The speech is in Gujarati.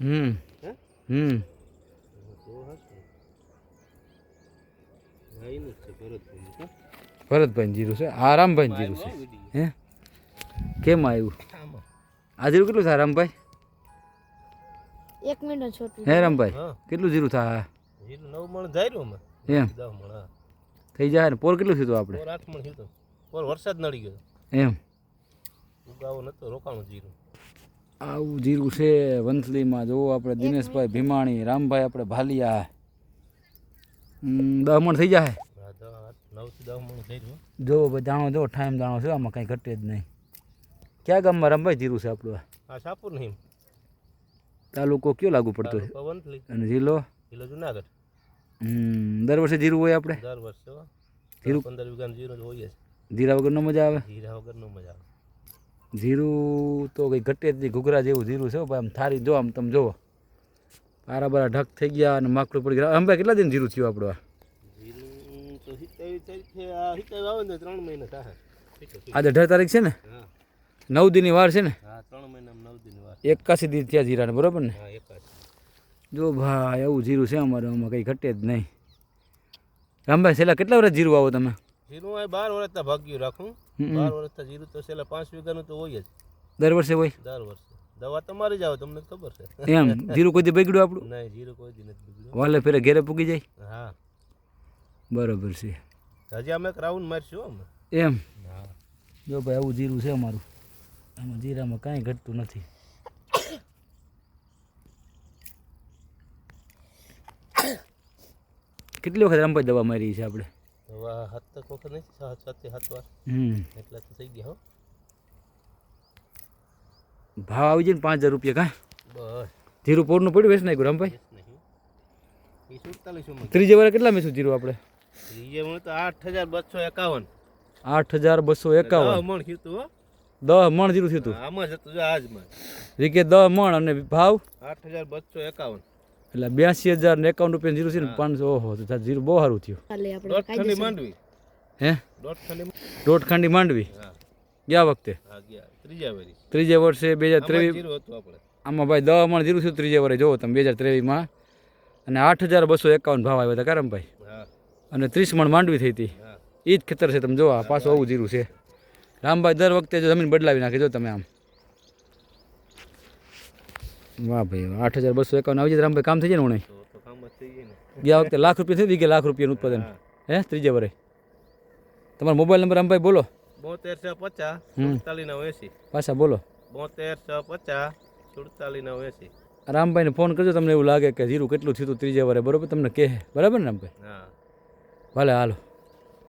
હમ? હમ ભરતભાઈ જીરું છે. આ રામભાઈ જીરું છે. હે? કેમ આવ્યું આ જીરું કેટલું થાય રામભાઈ? એક મિનિટ છોટું હે રામભાઈ? કેટલું જીરું થાય? જીરું નવ મણ ધાર્યું અમે. એમ? થઈ જાય ને? પોર કેટલું થયું આપણે? પોર આઠ મણ થયું પોર વરસાદ નડી ગયો. એમ? ઉગાવો નતો રોકાણું જીરું. આવું જીરું છે વંથલીમાં. જો આપણે દિનેશભાઈ ભીમાણી રામભાઈ આપણે ભાલિયા. હમ, દહ થઈ જાય જો જાણો દાણો જો ટાઈમ દાણો છે આમાં કંઈ ઘટે જ નહીં. ક્યાં ગામમાં રામભાઈ જીરું છે આપણું? આ? સાપુર નહીં. તાલુકો કયો લાગુ પડતો છે? અને જિલ્લો? જિલ્લો જુનાગઢ. દર વર્ષે જીરું હોય આપણે? દર વર્ષે હો. જીરું? પંદર વીઘા જીરું હોય જીરા વગર નો મજા આવે? જીરા વગર નો મજા આવે. જીરું તો કંઈ ઘટે જ નહીં. ઘૂઘરા જેવું જીરું છે ભાઈ. આમ થારી જો આમ તમે જુઓ. પારા બારા ઢક થઈ ગયા અને માકડું પડી ગયા. અંબા કેટલા દિન જીરું થયું આપણું આ? આજે અઢાર તારીખ છે ને? નવ દિનની વાર છે ને? ત્રણ મહિનામાં નવ દિન વાર. એકાસી દિન થયા જીરાને બરોબર ને? જો ભાઈ એવું જીરું છે અમારે આમાં કંઈ ઘટે જ નહીં. રામભાઈ છેલ્લા કેટલા વર્ષ જીરું આવો તમે? જીરું હોય બાર વર્ષના ભાગ્યું રાખું. બાર વર્ષના જીરું તો છેલ્લા પાંચ વીઘાનું તો હોય જ. દર વર્ષે હોય? દર વર્ષે. દવા તમારી જ આવે તમને ખબર છે. એમ જીરું કોઈ દી બગડ્યું આપણું? નહીં જીરું કોઈ દી નથી બગડ્યું. વાલે ફેરે ઘેરે પૂગી જાય? હા. બરોબર છે. હજી અમે એક રાઉન્ડ મારશું અમે. એમ? જો ભાઈ આવું જીરું છે અમારું. આમાં જીરામાં કાંઈ ઘટતું નથી. કેટલી વખત રામભાઈ દવા મારી છે આપણે? તક વખત નહીં સાત સાત સાત વાર. હમ. એટલા તો થઈ ગયા હો. ભાવ આવી જાય ને પાંચ હજાર રૂપિયા કાં બસ. જીરું પોરનું પડ્યું વેચ નાખ્યું રામભાઈ? ત્રીજે વાર કેટલા મેસું જીરું આપણે? ત્રીજે મને તો આઠ હજાર બસો એકાવન. આઠ હજાર બસો એકાવન. મણ થયું તું હો. દહ મણ જીરું થયું હતું આમાં જ હતું આજમાં વીકે દહ મણ અને ભાવ? આઠ હજાર બસો એકાવન. એટલે બ્યાસી હજાર ને એકાવન રૂપિયા જીરું છે ને પાંચસો ઓહો તો જીરું બહુ સારું થયું. હે? દોઢ ખાંડી માંડવી. ગયા વખતે? ત્રીજા ત્રીજે વર્ષે બે હજાર ત્રેવીસ જીરું હતું આપણે. આમાં ભાઈ દવા મણ જીરું થયું ત્રીજે વર્ષે જોવો તમે બે હજાર ત્રેવીસમાં. અને આઠ હજાર બસો એકાવન ભાવ આવ્યા હતા કારમભાઈ હા. અને ત્રીસ મણ માંડવી થઈ હતી. એ જ ખેતર છે તમે જોવા આ પાછું આવું જીરું છે. રામભાઈ દર વખતે જો જમીન બદલાવી નાખે જો તમે આમ. વાહ ભાઈ. આઠ હજાર બસો એકાવન આવી જાય રામભાઈ કામ થઈ જાય ને થઈ ગયા વખતે લાખ રૂપિયા થઈ વીઘે લાખ રૂપિયાનું ઉત્પાદન. હે. ત્રીજે વરે. તમારો મોબાઈલ નંબર રામભાઈ બોલો. બોતેર છ પચાસ. સુડતાલીસ નવ એસી પાછા બોલો. બોતેર છ પચાસ સુડતાલીસ નવ એસી રામભાઈને ફોન કરજો તમને એવું લાગે કે જીરું કેટલું થયું હતું ત્રીજે વરે. બરોબર તમને કહે. બરાબર ને રામભાઈ? હા. ભલે હાલો.